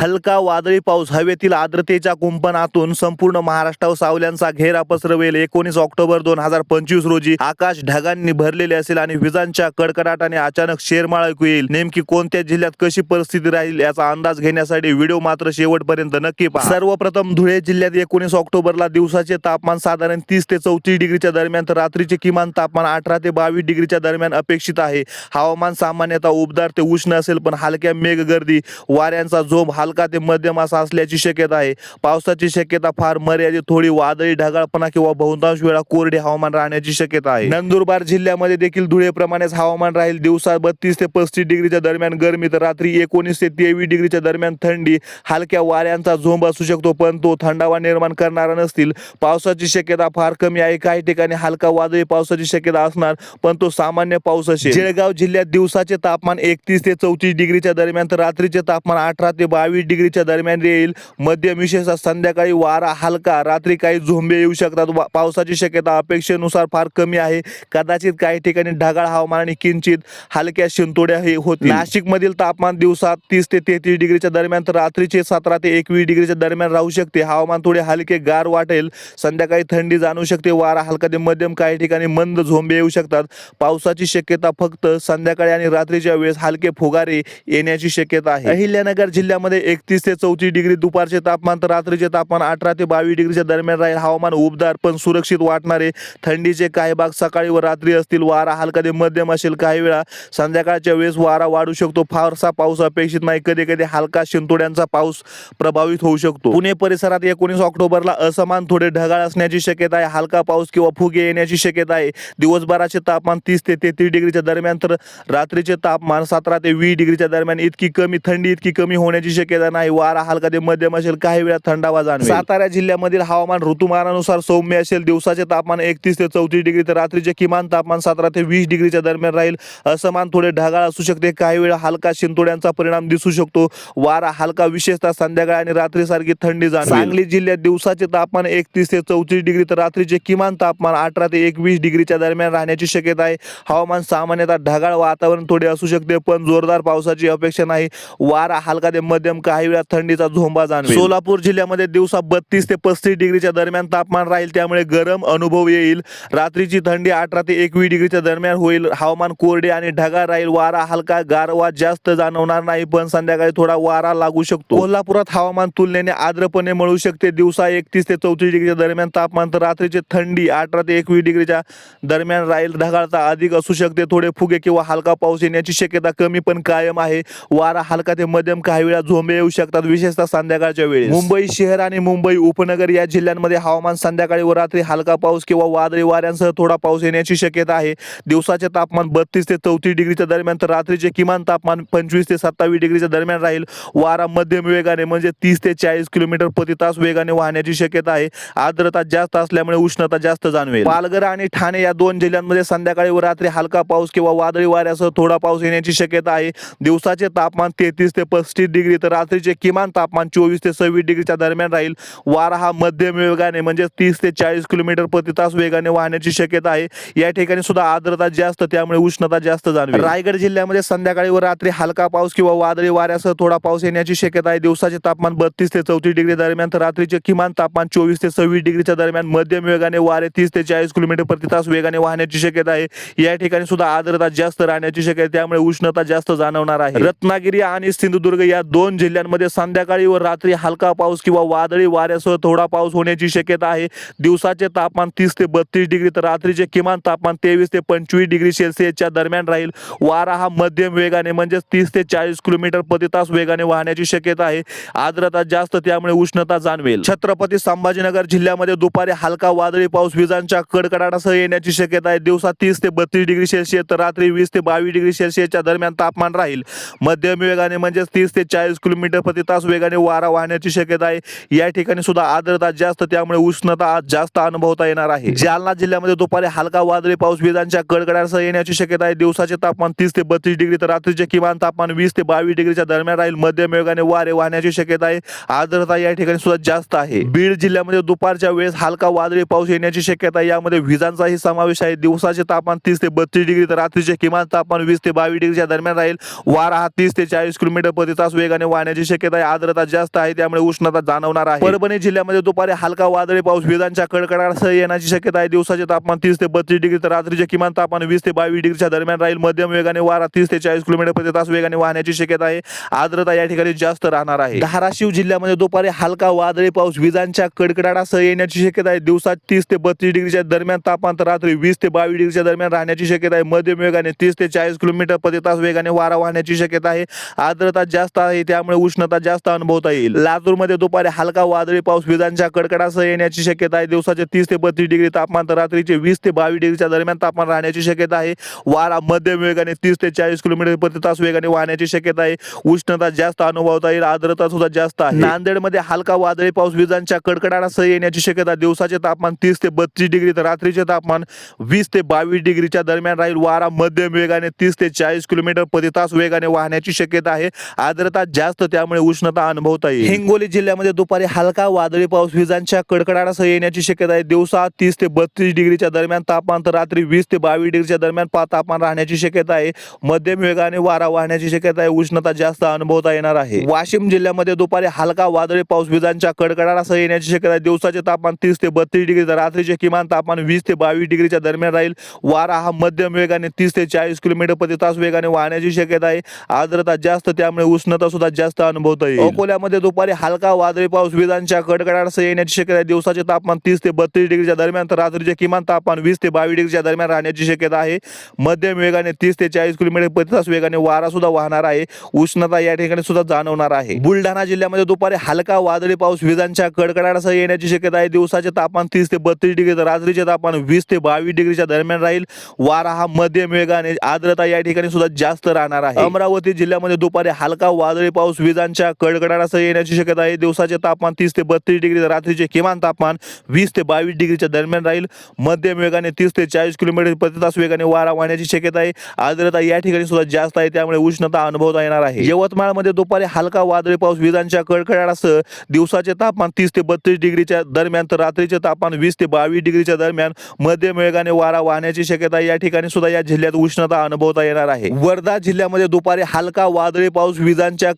हलका वादळी पाऊस हवेतील आर्द्रतेच्या कुंपणातून संपूर्ण महाराष्ट्रावर सावल्यांचा घेरा पसरवेल. एकोणीस ऑक्टोबर दोन हजार पंचवीस रोजी आकाश ढगांनी भरलेले असेल आणि विजांच्या कडकडाटाने अचानक शेरमाळ ऐकू येईल. नेमकी कोणत्या जिल्ह्यात कशी परिस्थिती राहील याचा अंदाज घेण्यासाठी व्हिडिओ मात्र शेवटपर्यंत नक्की पहा. सर्वप्रथम धुळे जिल्ह्यात एकोणीस ऑक्टोबरला दिवसाचे तापमान साधारण तीस ते चौतीस डिग्रीच्या दरम्यान तर रात्रीचे किमान तापमान अठरा ते बावीस डिग्रीच्या दरम्यान अपेक्षित आहे. हवामान सामान्यतः उबदार ते उष्ण असेल पण हलक्या मेघगर्दी वाऱ्यांचा जोम हलका ते मध्यम असा असल्याची शक्यता आहे. पावसाची शक्यता फार मर्यादित थोडी वादळी ढगाळपणा किंवा बहुतांश वेळा कोरडे हवामान राहण्याची शक्यता आहे. नंदुरबार जिल्ह्यामध्ये देखील धुळेप्रमाणेच हवामान राहील. दिवसा बत्तीस ते पस्तीस डिग्रीच्या दरम्यान गरमी तर रात्री एकोणीस ते तेवीस डिग्रीच्या दरम्यान थंडी हलक्या वाऱ्यांचा झोंब असू शकतो पण तो थंडावा निर्माण करणारा नसतील. पावसाची शक्यता फार कमी आहे. काही ठिकाणी हलका वादळी पावसाची शक्यता असणार पण तो सामान्य पाऊस असेल. जळगाव जिल्ह्यात दिवसाचे तापमान एकतीस ते चौतीस डिग्रीच्या दरम्यान तर रात्रीचे तापमान अठरा ते बावीस डिग्रीच्या दरम्यान येईल. मध्यम विशेषतः संध्याकाळी वारा हलका रात्री काही झोंबे येऊ शकतात. पावसाची शक्यता अपेक्षेनुसार फार कमी आहे. कदाचित काही ठिकाणी ढगाळ हवामान आणि किंचित हलक्या शिंतोड्या हे होतील. नाशिक मधील तापमान दिवसात तीस ते तेहतीस डिग्रीच्या दरम्यान तर रात्रीचे सतरा ते एकवीस डिग्रीच्या दरम्यान राहू शकते. हवामान थोडे हलके गार वाटेल. संध्याकाळी थंडी जाणू शकते. वारा हलका ते मध्यम काही ठिकाणी मंद झोंबे येऊ शकतात. पावसाची शक्यता फक्त संध्याकाळी आणि रात्रीच्या वेळेस हलके फुगारे येण्याची शक्यता आहे. अहिल्यानगर जिल्ह्यामध्ये एकतीस ते चौतीस डिग्री दुपारचे तापमान तर रात्रीचे तापमान अठरा ते बावीस डिग्रीच्या दरम्यान राहील. हवामान उबदार पण सुरक्षित वाटणारे थंडीचे काही भाग सकाळी व रात्री असतील. वारा हलका ते मध्यम असेल काही वेळा. संध्याकाळच्या वेळेस वारा वाढू शकतो. फारसा पाऊस अपेक्षित नाही. कधी कधी हलका शिंतोड्यांचा पाऊस प्रभावित होऊ शकतो. पुणे परिसरात एकोणीस ऑक्टोबरला असमान थोडे ढगाळ असण्याची शक्यता आहे. हलका पाऊस किंवा फुगे येण्याची शक्यता आहे. दिवसभराचे तापमान तीस ते तेहतीस डिग्रीच्या दरम्यान तर रात्रीचे तापमान सतरा ते वीस डिग्रीच्या दरम्यान. इतकी कमी थंडी इतकी कमी होण्याची शक्यता नाही. वारा हलका ते मध्यम असेल काही वेळा थंडावा जाणवेल. सातारा जिल्ह्यामधील हवामान ऋतुमानानुसार सौम्य असेल. दिवसाचे तापमान एकतीस ते चौतीस डिग्री तर रात्रीचे किमान तापमान सतरा ते वीस डिग्रीच्या दरम्यान राहील. असमान थोडे ढगाळ असू शकते. काही वेळा हलका शिंतोड्यांचा परिणाम दिसू शकतो. वारा हलका विशेषतः संध्याकाळ आणि रात्रीसारखी थंडी जाणवेल. सांगली जिल्ह्यात दिवसाचे तापमान एकतीस ते चौतीस डिग्री तर रात्रीचे किमान तापमान अठरा ते एकवीस डिग्रीच्या दरम्यान राहण्याची शक्यता आहे. हवामान सामान्यतः ढगाळ वातावरण थोडे असू शकते पण जोरदार पावसाची अपेक्षा नाही. वारा हलका ते मध्यम काही वेळा थंडीचा झोंबा जाणवेल. सोलापूर जिल्ह्यामध्ये दिवसा बत्तीस ते पस्तीस डिग्रीच्या दरम्यान तापमान राहील त्यामुळे गरम अनुभव येईल. रात्रीची थंडी अठरा ते एकवीस डिग्रीच्या दरम्यान होईल. हवामान कोरडे आणि ढगाळ राहील. वारा हलका गारवा जास्त जाणवणार नाही पण संध्याकाळी थोडा वारा लागू शकतो. कोल्हापुरात हवामान तुलनेने आर्द्रपणे मिळू शकते. दिवसा एकतीस ते चौतीस डिग्रीच्या दरम्यान तापमान तर रात्रीची थंडी अठरा ते एकवीस डिग्रीच्या दरम्यान राहील. ढगाळता अधिक असू शकते. थोडे फुगे किंवा हलका पाऊस येण्याची शक्यता कमी पण कायम आहे. वारा हलका ते मध्यम काही वेळा झोंबे येऊ शकतात विशेषतः संध्याकाळच्या वेळेस. मुंबई शहर आणि मुंबई उपनगर या जिल्ह्यांमध्ये हवामान संध्याकाळी व रात्री हलका पाऊस किंवा वादळी वाऱ्यांसह थोडा पाऊस येण्याची शक्यता आहे. दिवसाचे तापमान बत्तीस ते चौतीस डिग्रीच्या दरम्यान तर रात्रीचे किमान तापमान पंचवीस ते सत्तावीस डिग्रीच्या दरम्यान राहील. वारा मध्यम वेगाने म्हणजे तीस ते चाळीस किलोमीटर प्रति तास वेगाने वाहण्याची शक्यता आहे. आर्द्रता जास्त असल्यामुळे उष्णता जास्त जाणवेल. पालघर आणि ठाणे या दोन जिल्ह्यांमध्ये संध्याकाळी व रात्री हलका पाऊस किंवा वादळी वाऱ्यासह थोडा पाऊस येण्याची शक्यता आहे. दिवसाचे तापमान तेहतीस ते पस्तीस डिग्री तर रात्रीचे किमान तापमान चोवीस ते सव्वीस डिग्रीच्या दरम्यान राहील. वारा हा मध्यम वेगाने म्हणजे तीस ते चाळीस किलोमीटर प्रति तास वेगाने वाहण्याची शक्यता आहे. या ठिकाणी सुद्धा आर्द्रता जास्त त्यामुळे उष्णता जास्त जाणवेल. रायगड जिल्ह्यामध्ये संध्याकाळी व रात्री हलका पाऊस किंवा वादळी वाऱ्यासह थोडा पाऊस येण्याची शक्यता आहे. दिवसाचे तापमान बत्तीस ते चौतीस डिग्री दरम्यान तर रात्रीचे किमान तापमान चोवीस ते सव्वीस डिग्रीच्या दरम्यान मध्यम वेगाने वारे तीस ते चाळीस किलोमीटर प्रति तास वेगाने वाहण्याची शक्यता आहे. या ठिकाणी सुद्धा आर्द्रता जास्त राहण्याची शक्यता आहे. त्यामुळे उष्णता जास्त जाणवणार आहे. रत्नागिरी आणि सिंधुदुर्ग या दोन जिल्ह्यांमध्ये संध्याकाळी व रात्री हलका पाऊस किंवा वादळी वाऱ्यासह थोडा पाऊस होण्याची शक्यता आहे. दिवसाचे तापमान तीस ते बत्तीस डिग्री तर रात्रीचे किमान तापमान तेवीस ते पंचवीस डिग्री सेल्सिअसच्या दरम्यान राहील. वारा हा मध्यम वेगाने म्हणजे तीस ते चाळीस किलोमीटर प्रति तास वेगाने वाहण्याची शक्यता आहे. आर्द्रता जास्त त्यामुळे उष्णता जाणवेल. छत्रपती संभाजीनगर जिल्ह्यामध्ये दुपारी हलका वादळी पाऊस विजांच्या कडकडाटासह येण्याची शक्यता आहे. दिवसा तीस ते बत्तीस डिग्री सेल्सिअस तर रात्री वीस ते बावीस डिग्री सेल्सिअसच्या दरम्यान तापमान राहील. मध्यम वेगाने म्हणजे तीस ते चाळीस किलोमीटर प्रति तास वेगाने वारा वाहण्याची शक्यता आहे. या ठिकाणी सुद्धा आर्द्रता जास्त त्यामुळे उष्णता आज जास्त अनुभवता येणार आहे. जालना जिल्ह्यामध्ये दुपारी हलका वादळी पाऊस विजांच्या कडकडासह येण्याची शक्यता आहे. दिवसाचे तापमान तीस ते बत्तीस डिग्री तर रात्रीचे किमान तापमान वीस ते बावीस डिग्रीच्या दरम्यान राहील. मध्यम वेगाने वारे वाहण्याची शक्यता आहे. आर्द्रता या ठिकाणी सुद्धा जास्त आहे. बीड जिल्ह्यामध्ये दुपारच्या वेळेस हलका वादळी पाऊस येण्याची शक्यता यामध्ये विजांचाही समावेश आहे. दिवसाचे तापमान तीस ते बत्तीस डिग्री तर रात्रीचे किमान तापमान वीस ते बावीस डिग्रीच्या दरम्यान राहील. वारा हा तीस ते चाळीस किलोमीटर प्रति तास वेगाने वाहण्या वाहण्याची शक्यता आहे आर्द्रता जास्त आहे त्यामुळे उष्णता जाणवणार आहे. परभणी जिल्ह्यामध्ये दुपारी हलका वादळी पाऊस विजांच्या कडकडासह येण्याची शक्यता आहे. दिवसाचे तापमान तीस ते बत्तीस डिग्री तर रात्रीचे किमान तापमान वीस ते बावीस डिग्रीच्या दरम्यान राहील. मध्यम वेगाने वारा तीस ते चाळीस किलोमीटर प्रति तास वेगाने वाहण्याची शक्यता आहे. आर्द्रता या ठिकाणी जास्त राहणार आहे. धाराशिव जिल्ह्यामध्ये दुपारी हलका वादळी पाऊस विजांच्या कडकडाटासह येण्याची शक्यता आहे. दिवसात तीस ते बत्तीस डिग्रीच्या दरम्यान तापमान तर रात्री वीस ते बावीस डिग्रीच्या दरम्यान राहण्याची शक्यता आहे. मध्यम वेगाने तीस ते चाळीस किलोमीटर प्रति तास वेगाने वारा वाहण्याची शक्यता आहे. आर्द्रता जास्त आहे त्यामुळे उष्णता जास्त अनुभवता येईल. लातूरमध्ये दुपारी हलका वादळी पाऊस विजांच्या कडकडासह येण्याची शक्यता आहे. दिवसाचे तीस ते बत्तीस डिग्री तापमान तर रात्रीचे वीस ते बावीस डिग्रीच्या दरम्यान तापमान राहण्याची शक्यता आहे. वारा मध्यम वेगाने तीस ते चाळीस किलोमीटर प्रति तास वेगाने वाहण्याची शक्यता आहे. उष्णता जास्त अनुभवता येईल. आर्द्रता सुद्धा जास्त आहे. नांदेडमध्ये हलका वादळी पाऊस विजांच्या कडकडासह येण्याची शक्यता दिवसाचे तापमान तीस ते बत्तीस डिग्री तर रात्रीचे तापमान वीस ते बावीस डिग्रीच्या दरम्यान राहील. वारा मध्यम वेगाने तीस ते चाळीस किलोमीटर प्रति तास वेगाने वाहण्याची शक्यता आहे. आर्द्रता जास्त त्यामुळे उष्णता अनुभवता येईल. हिंगोली जिल्ह्यामध्ये दुपारी हलका वादळी पाऊस विजांच्या कडकडाटासह येण्याची शक्यता आहे. दिवसा तीस ते बत्तीस डिग्रीच्या दरम्यान तापमान तर रात्री वीस ते बावीस डिग्रीच्या दरम्यान पा तापमान राहण्याची शक्यता आहे. मध्यम वेगाने वारा वाहण्याची शक्यता आहे. उष्णता जास्त अनुभवता येणार आहे. वाशिम जिल्ह्यामध्ये दुपारी हलका वादळी पाऊस विजांच्या कडकडाटासह येण्याची शक्यता आहे. दिवसाचे तापमान तीस ते बत्तीस डिग्री तर रात्रीचे किमान तापमान वीस ते बावीस डिग्रीच्या दरम्यान राहील. वारा हा मध्यम वेगाने तीस ते चाळीस किलोमीटर प्रति तास वेगाने वाहण्याची शक्यता आहे. आर्द्रता जास्त त्यामुळे उष्णता सुद्धा जास्त अनुभवता येईल. अकोल्यामध्ये दुपारी हलका वादळी पाऊस विजांच्या कडकडाटासह येण्याची शक्यता आहे. दिवसाचे तापमान तीस ते बत्तीस डिग्रीच्या दरम्यान तर रात्रीचे किमान तापमान वीस ते बावीस डिग्रीच्या दरम्यान राहण्याची शक्यता आहे. मध्यम वेगाने तीस ते चाळीस किलोमीटर प्रति तास वेगाने वारा सुद्धा वाहणार आहे. उष्णता या ठिकाणी सुद्धा जाणवणार आहे. बुलढाणा जिल्ह्यामध्ये दुपारी हलका वादळी पाऊस विजांच्या कडकडाटासह येण्याची शक्यता आहे. दिवसाचे तापमान तीस ते बत्तीस डिग्री तर रात्रीचे तापमान वीस ते बावीस डिग्रीच्या दरम्यान राहील. वारा हा मध्यम वेगाने आर्द्रता या ठिकाणी सुद्धा जास्त राहणार आहे. अमरावती जिल्ह्यामध्ये दुपारी हलका वादळी पाऊस विजांच्या कडकडाटासह येण्याची शक्यता आहे. दिवसाचे तापमान तीस ते बत्तीस डिग्री रात्रीचे किमान तापमान वीस ते बावीस डिग्रीच्या दरम्यान राहील. मध्यम वेगाने तीस ते चाळीस किलोमीटर प्रति तास वेगाने वारा वाहण्याची शक्यता आहे. आर्द्रता या ठिकाणी सुद्धा जास्त आहे त्यामुळे उष्णता अनुभवता येणार आहे. यवतमाळमध्ये दुपारी हलका वादळी पाऊस विजांच्या कडकडाटासह दिवसाचे तापमान तीस ते बत्तीस डिग्रीच्या दरम्यान तर रात्रीचे तापमान वीस ते बावीस डिग्रीच्या दरम्यान मध्यम वेगाने वारा वाहण्याची शक्यता या ठिकाणी सुद्धा या जिल्ह्यात उष्णता अनुभवता येणार आहे. वर्धा जिल्ह्यामध्ये दुपारी हलका वादळी पाऊस विजांच्या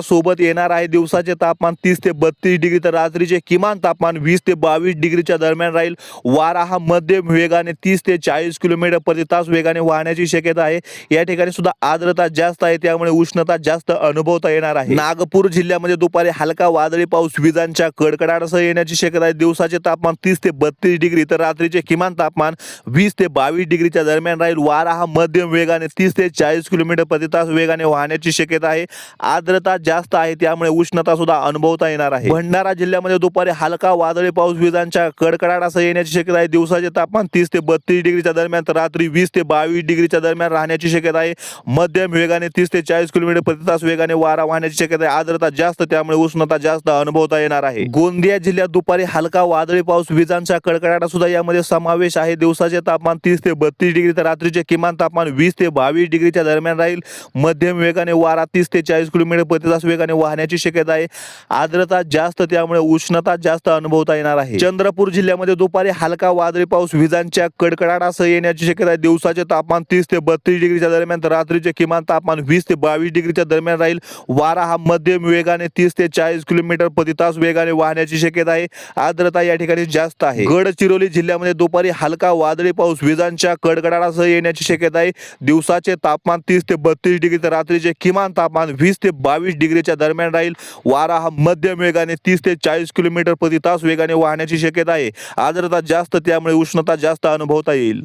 सोबत येणार आहे. दिवसाचे तापमान तीस ते बत्तीस डिग्री तर रात्रीचे किमान तापमान वीस ते बावीस डिग्रीच्या दरम्यान राहील. वारा हा मध्यम वेगाने तीस ते चाळीस किलोमीटर प्रति तास वेगाने वाहण्याची शक्यता आहे. या ठिकाणी सुद्धा आर्द्रता जास्त आहे. त्यामुळे उष्णता जास्त अनुभवता येणार आहे. नागपूर जिल्ह्यामध्ये दुपारी हलका वादळी पाऊस विजांच्या कडकडाटासह येण्याची शक्यता आहे. दिवसाचे तापमान तीस ते बत्तीस डिग्री तर रात्रीचे किमान तापमान वीस ते बावीस डिग्रीच्या दरम्यान राहील. वारा हा मध्यम वेगाने तीस ते चाळीस किलोमीटर प्रति तास वेगाने वाहण्याची शक्यता आहे. आर्द्रता जास्त आहे त्यामुळे उष्णता सुद्धा अनुभवता येणार आहे. भंडारा जिल्ह्यामध्ये दुपारी हलका वादळी पाऊस विजांच्या कडकडाटासह येण्याची शक्यता आहे. दिवसाचे तापमान तीस ते बत्तीस डिग्रीच्या दरम्यान तर रात्री वीस ते बावीस डिग्रीच्या दरम्यान राहण्याची शक्यता आहे. मध्यम वेगाने तीस ते चाळीस किलोमीटर प्रति तास वेगाने वारा वाहण्याची शक्यता आहे. आर्द्रता जास्त त्यामुळे उष्णता जास्त अनुभवता येणार आहे. गोंदिया जिल्ह्यात दुपारी हलका वादळी पाऊस विजांच्या कडकडाटा सुद्धा यामध्ये समावेश आहे. दिवसाचे तापमान तीस ते बत्तीस डिग्री तर रात्रीचे किमान तापमान वीस ते बावीस डिग्रीच्या दरम्यान राहील. मध्यम वेगाने वारा तीस ते चाळीस किलोमीटर प्रति तास वेगाने वाहण्याची शक्यता आहे. आर्द्रता जास्त त्यामुळे उष्णता जास्त अनुभवता येणार आहे. चंद्रपूर जिल्ह्यामध्ये दुपारी हलका वादळी पाऊस विजांच्या कडकडाटासह येण्याची शक्यता आहे. दिवसाचे तापमान तीस ते बत्तीस डिग्रीच्या दरम्यान तर रात्रीचे किमान तापमान वीस ते बावीस डिग्रीच्या दरम्यान राहील. वारा हा मध्यम वेगाने तीस ते चाळीस किलोमीटर प्रति तास वेगाने वाहण्याची शक्यता आहे. आर्द्रता या ठिकाणी जास्त आहे. गडचिरोली जिल्ह्यामध्ये दुपारी हलका वादळी पाऊस विजांच्या कडकडाटासह येण्याची शक्यता आहे. दिवसाचे तापमान तीस ते बत्तीस डिग्री तर रात्रीचे किमान तापमान वीस ते बावीस बावीस डिग्रीच्या दरम्यान राहील. वारा हा मध्यम वेगाने तीस ते चाळीस किलोमीटर प्रति तास वेगाने वाहण्याची शक्यता आहे. आर्द्रता जास्त त्यामुळे उष्णता जास्त अनुभवता येईल.